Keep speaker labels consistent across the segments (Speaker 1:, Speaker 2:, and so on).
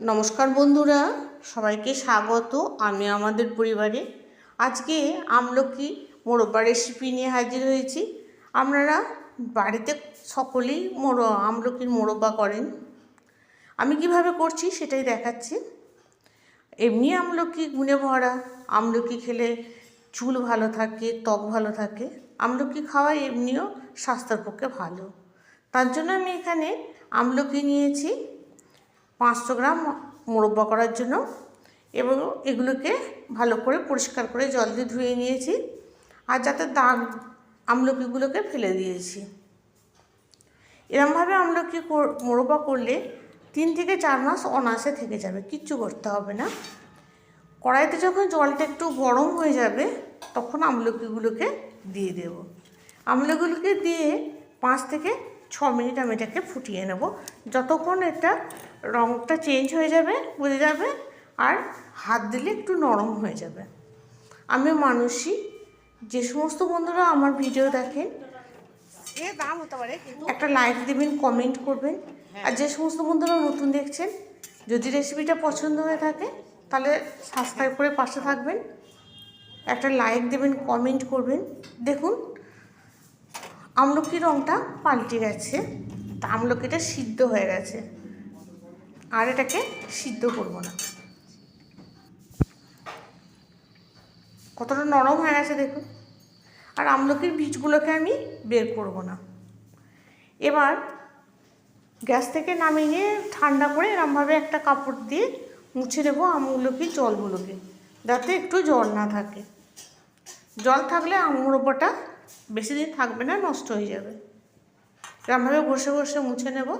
Speaker 1: নমস্কার বন্ধুরা, সবাইকে স্বাগত আমি আমাদের পরিবারে। আজকে আমলকি মোরব্বা রেসিপি নিয়ে হাজির হয়েছি। আপনারা বাড়িতে সকলেই মোড় আমলকির মোরব্বা করেন? আমি কীভাবে করছি সেটাই দেখাচ্ছি। এমনি আমলকি গুণে ভরা আমলকি খেলে চুল ভালো থাকে, ত্বক ভালো থাকে আমলকি খাওয়া এমনিও স্বাস্থ্যের পক্ষে ভালো। তার জন্য আমি এখানে আমলকি নিয়েছি। পাঁচশো গ্রাম মোরব্বা করার জন্য এবং এগুলোকে ভালো করে পরিষ্কার করে জল দিয়ে ধুয়ে নিয়েছি আর যাতে দাগ আমলকিগুলোকে ফেলে দিয়েছি। এরমভাবে আমলকি মোরব্বা করলে তিন থেকে চার মাস অনায়াসে থেকে যাবে, কিচ্ছু করতে হবে না। কড়াইতে যখন জলটা একটু গরম হয়ে যাবে, তখন আমলকিগুলোকে দিয়ে দেব। আমলকিগুলোকে দিয়ে পাঁচ থেকে ছ মিনিট আমি এটাকে ফুটিয়ে নেব। যতক্ষণ এটা রঙটা চেঞ্জ হয়ে যাবে বুঝে যাবে আর হাত দিলে একটু নরম হয়ে যাবে। আমি মানুষই যে সমস্ত বন্ধুরা আমার ভিডিও দেখেন
Speaker 2: এ দাম হতে পারে কিন্তু
Speaker 1: একটা লাইক দেবেন কমেন্ট করবেন। আর যে সমস্ত বন্ধুরা নতুন দেখছেন যদি রেসিপিটা পছন্দ হয়ে থাকে তাহলে সাবস্ক্রাইব করে পাশে থাকবেন। একটা লাইক দেবেন কমেন্ট করবেন। দেখুন আমলকির রঙটা পাল্টে গেছে। তা আমলকিটা সিদ্ধ হয়ে গেছে। আর এটাকে সিদ্ধ করব না। কতটা নরম হয়ে গেছে দেখুন। আর আমলকির বীজগুলোকে আমি বের করব না। এবার গ্যাস থেকে নামিয়ে ঠান্ডা করে এরমভাবে একটা কাপড় দিয়ে মুছে নেব আমগুলোকে জলগুলোকে। যাতে একটু জল না থাকে। জল থাকলে আমুরোপাটা বেশি দিন থাকবে না, নষ্ট হয়ে যাবে। এরমভাবে বসে বসে মুছে নেব।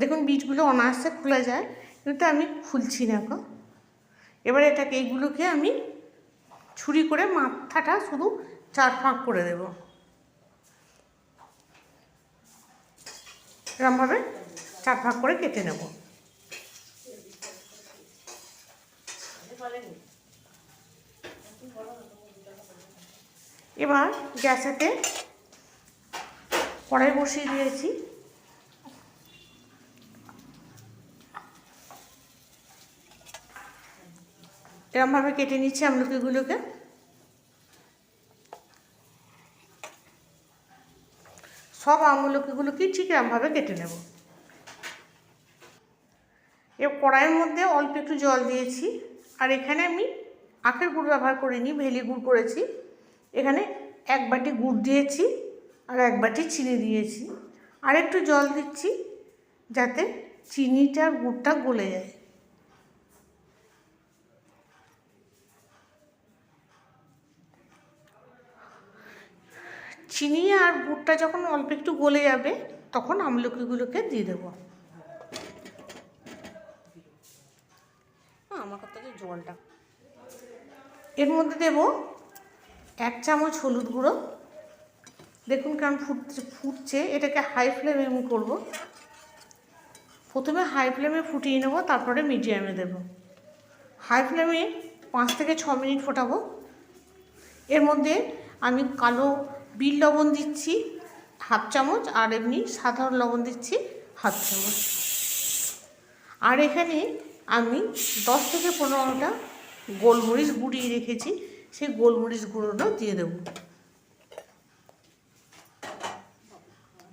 Speaker 1: দেখুন, বীজগুলো অনায়াসে খুলে যায়, কিন্তু আমি খুলছি না এখন এবার এটাকে এইগুলোকে আমি ছুরি করে মাথাটা শুধু চার ফাঁক করে দেব। এরমভাবে চার ফাঁক করে কেটে নেব। এবার গ্যাসেতে কড়াই বসিয়ে দিয়েছি। এরমভাবে কেটে নিচ্ছি আমলকিগুলোকে। সব আমলকিগুলোকে ঠিক এরমভাবে কেটে নেব। কড়াইয়ের মধ্যে অল্প একটু জল দিয়েছি। আর এখানে আমি আখের গুড় ব্যবহার করিনি, ভেলি গুড় করেছি। এখানে এক বাটি গুড় দিয়েছি আর এক বাটি চিনি দিয়েছি। আর একটু জল দিচ্ছি যাতে চিনিটা আর গুড়টা গলে যায়। চিনি আর গুড়টা যখন অল্প একটু গলে যাবে, তখন আমলকিগুলোকে দিয়ে দেবো।
Speaker 2: আমার হচ্ছে জলটা।
Speaker 1: এর মধ্যে দেব এক চামচ হলুদ গুঁড়ো। দেখুন কেমন ফুটছে ফুটছে। এটাকে হাই ফ্লেমে আমি করব। প্রথমে হাই ফ্লেমে ফুটিয়ে নেব, তারপরে মিডিয়ামে দেব। হাই ফ্লেমে পাঁচ থেকে ছ মিনিট ফোটাবো। এর মধ্যে আমি কালো বিল লবণ দিচ্ছি, হাফ চামচ, আর এমনি সাধারণ লবণ দিচ্ছি, হাফ চামচ। আর এখানে আমি দশ থেকে পনেরোটা গোলমরিচ গুঁড়িয়ে রেখেছি সেই গোলমরিচ গুঁড়োটা দিয়ে দেবো।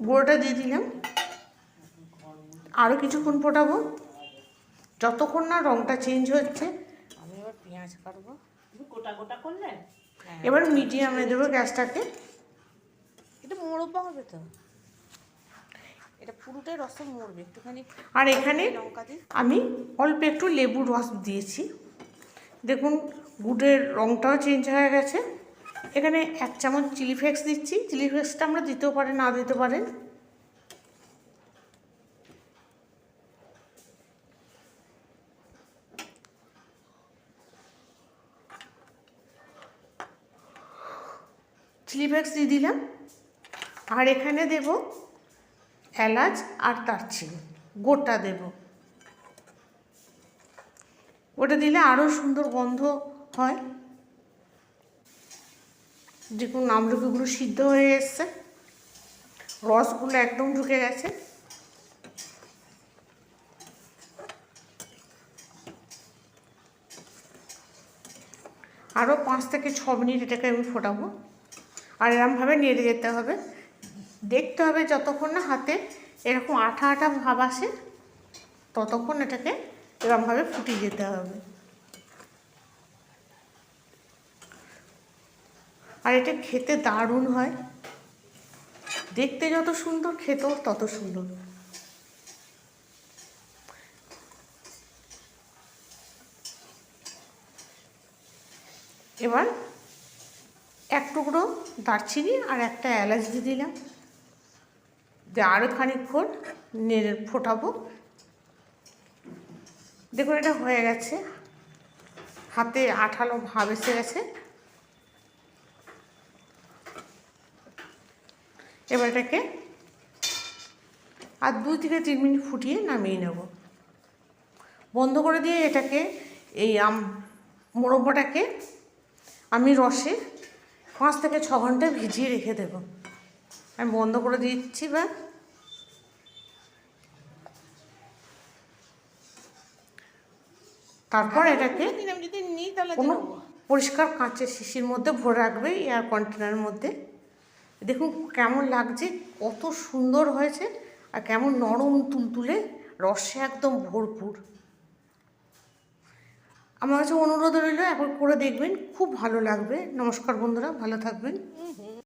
Speaker 1: গুঁড়োটা দিয়ে দিলাম। আরও কিছুক্ষণ ফোটাবো। যতক্ষণ না রঙটা চেঞ্জ হচ্ছে।
Speaker 2: আমি এবার পেঁয়াজ কাটবো। গোটা গোটা করলে?
Speaker 1: এবার মিডিয়ামে দেবো গ্যাসটাকে।
Speaker 2: এটা মোড়বা হবে তো। এটা পুরোটাই রসে মরবে একটুখানি
Speaker 1: আর এখানে আমি অল্প একটু লেবুর রস দিয়েছি। দেখুন গুড়ের রঙটাও চেঞ্জ হয়ে গেছে। এখানে এক চামচ চিলি ফ্লেক্স দিচ্ছি। চিলি ফ্লেক্সটা আমরা দিতেও পারেন না দিতে পারেন। চিলি ফ্লেক্স দিয়ে দিলাম। আর এখানে দেব এলাচ আর দারচিনি, গোটা দেব। ওটা দিলে আরও সুন্দর গন্ধ হয়। দেখুন আমলকিগুলো সিদ্ধ হয়ে এসছে। রসগুলো একদম ঢুকে গেছে। আরও পাঁচ থেকে ছ মিনিট এটাকে আমি ফোটাবো। আর এরমভাবে নেড়ে যেতে হবে। দেখতে হবে যতক্ষণ না হাতে, এরকম আঠা আঠা ভাব আসে, ততক্ষণ এটাকে এরমভাবে ফুটিয়ে যেতে হবে। আর এটা খেতে দারুণ হয়। দেখতে যত সুন্দর, খেতেও তত সুন্দর। এবার এক টুকরো দারচিনি আর একটা এলাচ দিয়ে দিলাম। আরও খানিকক্ষণ নেড়ে ফোটাবো। দেখুন, এটা হয়ে গেছে। হাতে আঠালো ভাব এসে গেছে। এবার এটাকে আর দুই থেকে তিন মিনিট ফুটিয়ে নামিয়ে নেব। বন্ধ করে দিয়ে এটাকে এই আম মোরব্বাটাকে আমি রসে পাঁচ থেকে ছ ঘণ্টা ভিজিয়ে রেখে দেব। আমি বন্ধ করে দিচ্ছি বা তারপর এটাকে কোনো পরিষ্কার কাঁচের শিশির মধ্যে ভরে রাখবে এয়ার কন্টেনারের মধ্যে। দেখুন কেমন লাগছে কত সুন্দর হয়েছে আর কেমন নরম তুলতুলে রসে একদম ভরপুর। আমার কাছে অনুরোধ রইল একবার করে দেখবেন খুব ভালো লাগবে। নমস্কার বন্ধুরা ভালো থাকবেন।